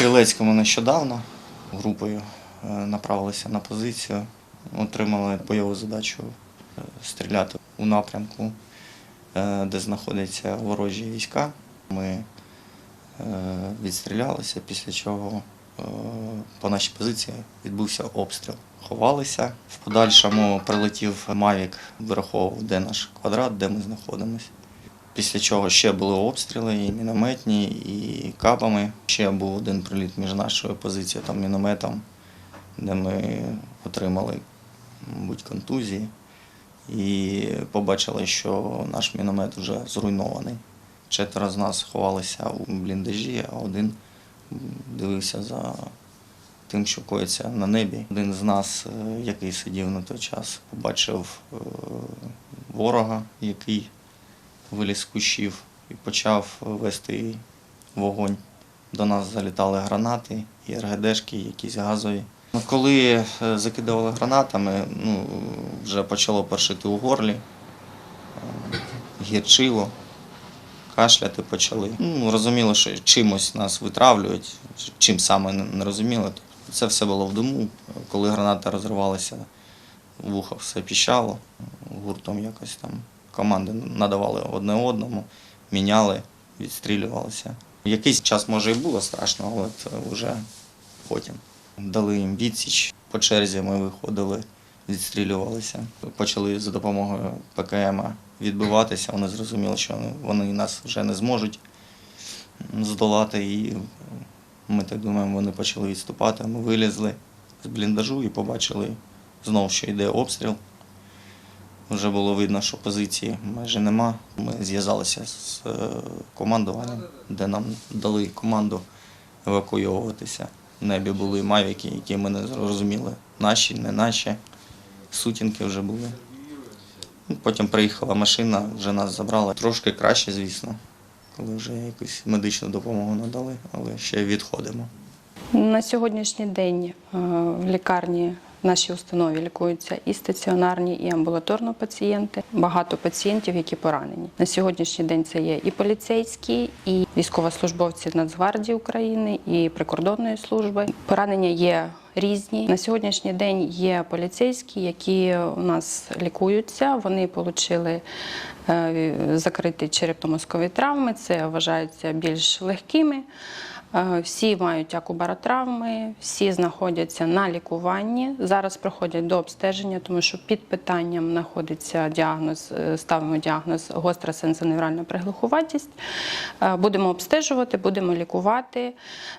Стрілецькому нещодавно групою е, направилися на позицію, отримали бойову задачу е, стріляти у напрямку, е, де знаходяться ворожі війська. Ми відстрілялися, після чого по нашій позиції відбувся обстріл. Ховалися. В подальшому прилетів Мавік, вираховував, де наш квадрат, де ми знаходимося. Після чого ще були обстріли, і мінометні, і кабами. Ще був один приліт між нашою позицією та мінометом, де ми отримали, мабуть, контузії. І побачили, що наш міномет вже зруйнований. Четверо з нас ховалися у бліндажі, а один дивився за тим, що коїться на небі. Один з нас, е, який сидів на той час, побачив е, ворога, який виліз з кущів і почав вести вогонь. До нас залітали гранати і РГДшки, якісь газові. Коли е, закидували гранатами, ну, вже почало першити у горлі, е, гірчило, кашляти почали. Ну, розуміло, що чимось нас витравлюють, чим саме не розуміли. Це все було в диму. Коли граната розривалася, вуха все піщало, гуртом якось там команди надавали одне одному, міняли, відстрілювалися. Якийсь час, може, і було страшно, але це вже потім. Дали їм відсіч. По черзі ми виходили, відстрілювалися. Почали за допомогою ПКМ відбиватися. Вони зрозуміли, що вони нас вже не зможуть здолати. І ми так думаємо, вони почали відступати. Ми вилізли з бліндажу і побачили знову, що йде обстріл. Вже було видно, що позиції майже нема. Ми зв'язалися з е, командуванням, де нам дали команду евакуйовуватися. В небі були мавіки, які ми не зрозуміли, наші, не наші. Сутінки вже були. Ну, Потім приїхала машина, вже нас забрала. Трошки краще, звісно, коли вже якусь медичну допомогу надали, але ще відходимо. На сьогоднішній день е, в лікарні нашій установі лікуються і стаціонарні, і амбулаторно пацієнти. Багато пацієнтів, які поранені. На сьогоднішній день це є і поліцейські, і військовослужбовці Нацгвардії України, і прикордонної служби. Поранення є різні. На сьогоднішній день є поліцейські, які у нас лікуються. Вони отримали закриті черепно-мозкові травми. Це вважаються більш легкими. Е, Всі мають акубаротравми, всі знаходяться на лікуванні. Зараз проходять до обстеження, тому що під питанням знаходиться діагноз, е, ставимо діагноз гостра сенсоневральна приглухуватість. Е, Будемо обстежувати, будемо лікувати.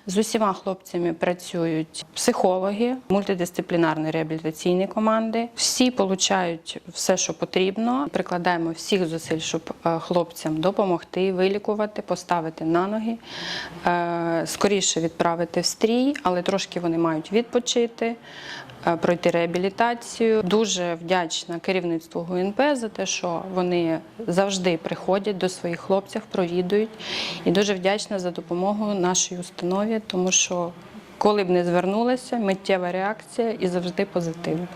З усіма хлопцями працюють психологи, мультидисциплінарні реабілітаційні команди. Всі получають все, що потрібно. Прикладаємо всіх зусиль, щоб е, хлопцям допомогти, вилікувати, поставити на ноги, е, скоріше відправити в стрій, але трошки вони мають відпочити, е, пройти реабілітацію. Дуже вдячна керівництву ГУНП за те, що вони завжди приходять до своїх хлопців, провідують. І дуже вдячна за допомогу нашій установі, тому що коли б не звернулася, миттєва реакція і завжди позитивна.